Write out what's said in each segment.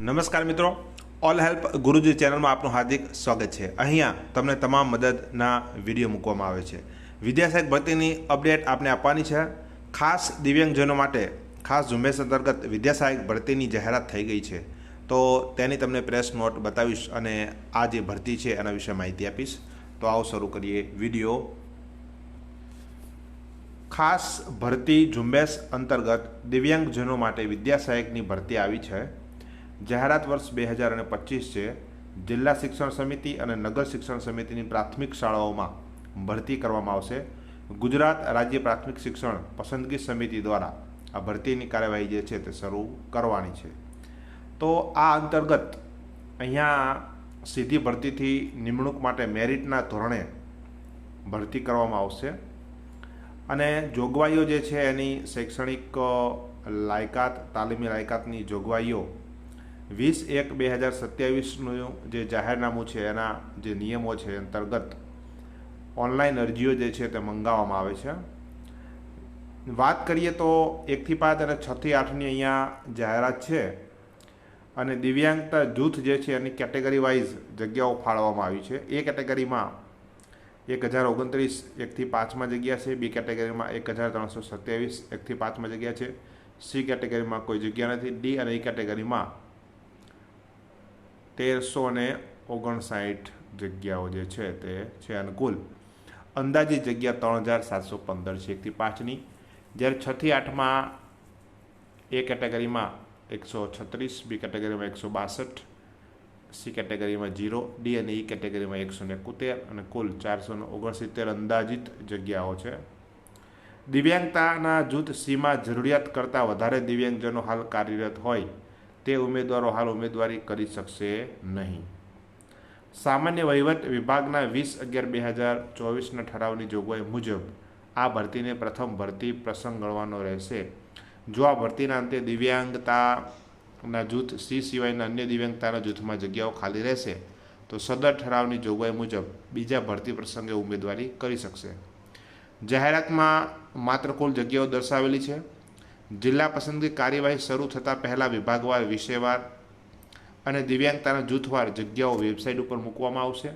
નમસ્કાર મિત્રો. All help ગુરુજી ચેનલમાં આપનું હાર્દિક સ્વાગત છે. અહીંયા તમને તમામ મદદના વીડિયો મૂકવામાં આવે છે. વિદ્યાસહાયક ભરતીની અપડેટ આપને આપવાની છે. ખાસ દિવ્યાંગજનો માટે, ખાસ ઝુંબેશ અંતર્ગત વિદ્યાસહાયક ભરતીની જાહેરાત થઈ ગઈ છે. તો તેની તમને પ્રેસ નોટ બતાવીશ અને આ જે ભરતી છે એના વિશે માહિતી આપીશ. તો આવો શરૂ કરીએ વીડિયો. ખાસ ભરતી ઝુંબેશ અંતર્ગત દિવ્યાંગજનો માટે વિદ્યાસહાયકની ભરતી આવી છે. જાહેરાત વર્ષ બે હજાર અને પચીસ છે, જિલ્લા શિક્ષણ સમિતિ અને નગર શિક્ષણ સમિતિની પ્રાથમિક શાળાઓમાં ભરતી કરવામાં આવશે. ગુજરાત રાજ્ય પ્રાથમિક શિક્ષણ પસંદગી સમિતિ દ્વારા આ ભરતીની કાર્યવાહી જે છે તે શરૂ કરવાની છે. તો આ અંતર્ગત અહીંયા સીધી ભરતીથી નિમણૂક માટે મેરિટના ધોરણે ભરતી કરવામાં આવશે. અને જોગવાઈઓ જે છે એની શૈક્ષણિક લાયકાત, તાલીમી લાયકાતની જોગવાઈઓ વીસ એક બે હજાર સત્યાવીસનું જે જાહેરનામું છે, એના જે નિયમો છે, અંતર્ગત ઓનલાઈન અરજીઓ જે છે તે મંગાવવામાં આવે છે. વાત કરીએ તો એકથી પાંચ અને છથી આઠની અહીંયા જાહેરાત છે અને દિવ્યાંગતા જૂથ જે છે એની કેટેગરી વાઇઝ જગ્યાઓ ફાળવવામાં આવી છે. એ કેટેગરીમાં એક હજાર ઓગણત્રીસ, એકથી પાંચમાં જગ્યા છે. બી કેટેગરીમાં એક હજાર ત્રણસો સત્યાવીસ, એકથી પાંચમાં જગ્યા છે. સી કેટેગરીમાં કોઈ જગ્યા નથી. ડી અને ઈ કેટેગરીમાં તેરસો ને ઓગણસાઠ જગ્યાઓ જે છે તે છે અનુકૂળ અંદાજિત જગ્યા ત્રણ હજાર સાતસો પંદર છે એકથી પાંચની. જ્યારે છથી આઠમાં એ કેટેગરીમાં એકસો છત્રીસ, બી કેટેગરીમાં એકસો બાસઠ, સી કેટેગરીમાં જીરો ડી અને ઈ કેટેગરીમાં એકસો એકોતેર અને કુલ ચારસો ઓગણસિત્તેર અંદાજિત જગ્યાઓ છે. દિવ્યાંગતાના જૂથ સીમાં જરૂરિયાત કરતાં વધારે દિવ્યાંગજનો હાલ કાર્યરત હોય તે ઉમેદવારો હાલ ઉમેદવારી કરી શકશે નહીં. સામાન્ય વહીવટ વિભાગના વીસ અગિયાર બે હજાર ચોવીસના ઠરાવની જોગવાઈ મુજબ આ ભરતીને પ્રથમ ભરતી પ્રસંગ ગણવાનો રહેશે. જો આ ભરતીના અંતે દિવ્યાંગતાના જૂથ સી સિવાયના અન્ય દિવ્યાંગતાના જૂથમાં જગ્યાઓ ખાલી રહેશે, તો સદર ઠરાવની જોગવાઈ મુજબ બીજા ભરતી પ્રસંગે ઉમેદવારી કરી શકશે. જાહેરાતમાં માત્ર કુલ જગ્યાઓ દર્શાવેલી છે. જિલ્લા પસંદગી કાર્યવાહી શરૂ થતાં પહેલાં વિભાગવાર, વિષયવાર અને દિવ્યાંગતાના જૂથવાર જગ્યાઓ વેબસાઇટ ઉપર મૂકવામાં આવશે.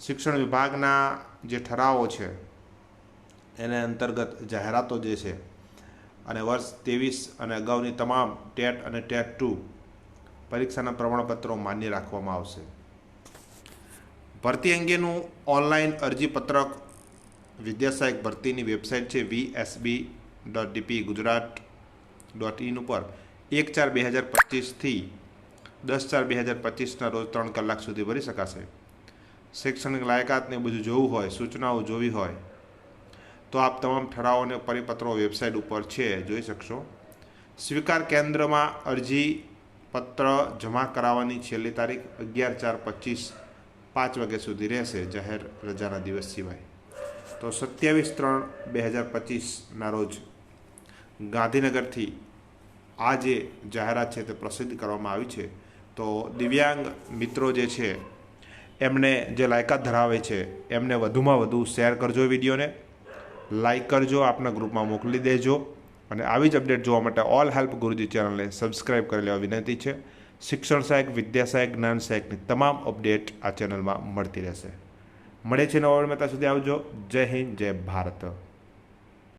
શિક્ષણ વિભાગના જે ઠરાવો છે, એને અંતર્ગત જાહેરાતો જે છે, અને વર્ષ ત્રેવીસ અને અગાઉની તમામ ટેટ અને ટેટ ટુ પરીક્ષાના પ્રમાણપત્રો માન્ય રાખવામાં આવશે. ભરતી અંગેનું ઓનલાઈન અરજીપત્રક વિદ્યાસહાયક ભરતીની વેબસાઇટ છે VSB dot DP Gujarat dot in ઉપર એક ચાર બે હજાર પચીસથી દસ ચાર બે હજાર પચીસના રોજ ત્રણ કલાક સુધી ભરી શકાશે. શૈક્ષણિક લાયકાતને બધું જોવું હોય, સૂચનાઓ જોવી હોય, તો આપ તમામ ઠરાવો અને પરિપત્રો વેબસાઇટ ઉપર છે, જોઈ શકશો. સ્વીકાર કેન્દ્રમાં અરજી પત્ર જમા કરાવવાની છેલ્લી તારીખ અગિયાર ચાર પચીસ પાંચ વાગ્યા સુધી રહેશે, જાહેર રજાના દિવસ સિવાય. તો સત્યાવીસ ત્રણ બે હજાર પચીસના રોજ ગાંધીનગરથી આ જે જાહેરાત છે તે પ્રસિદ્ધ કરવામાં આવી છે. તો દિવ્યાંગ મિત્રો જે છે, એમને જે લાયકાત ધરાવે છે, એમને વધુમાં વધુ શેર કરજો વિડીયોને. લાઈક કરજો, આપના ગ્રુપમાં મોકલી દેજો. અને આવી જ અપડેટ જોવા માટે ઓલ હેલ્પ ગુરુજી ચેનલને સબસ્ક્રાઈબ કરી લેવા વિનંતી છે. શિક્ષણ સહાયક, વિદ્યા સહાયક, જ્ઞાન સહાયકની તમામ અપડેટ આ ચેનલમાં મળતી રહેશે. મળે છે નવા મહેતા સુધી આવજો. જય હિન્દ, જય ભારત.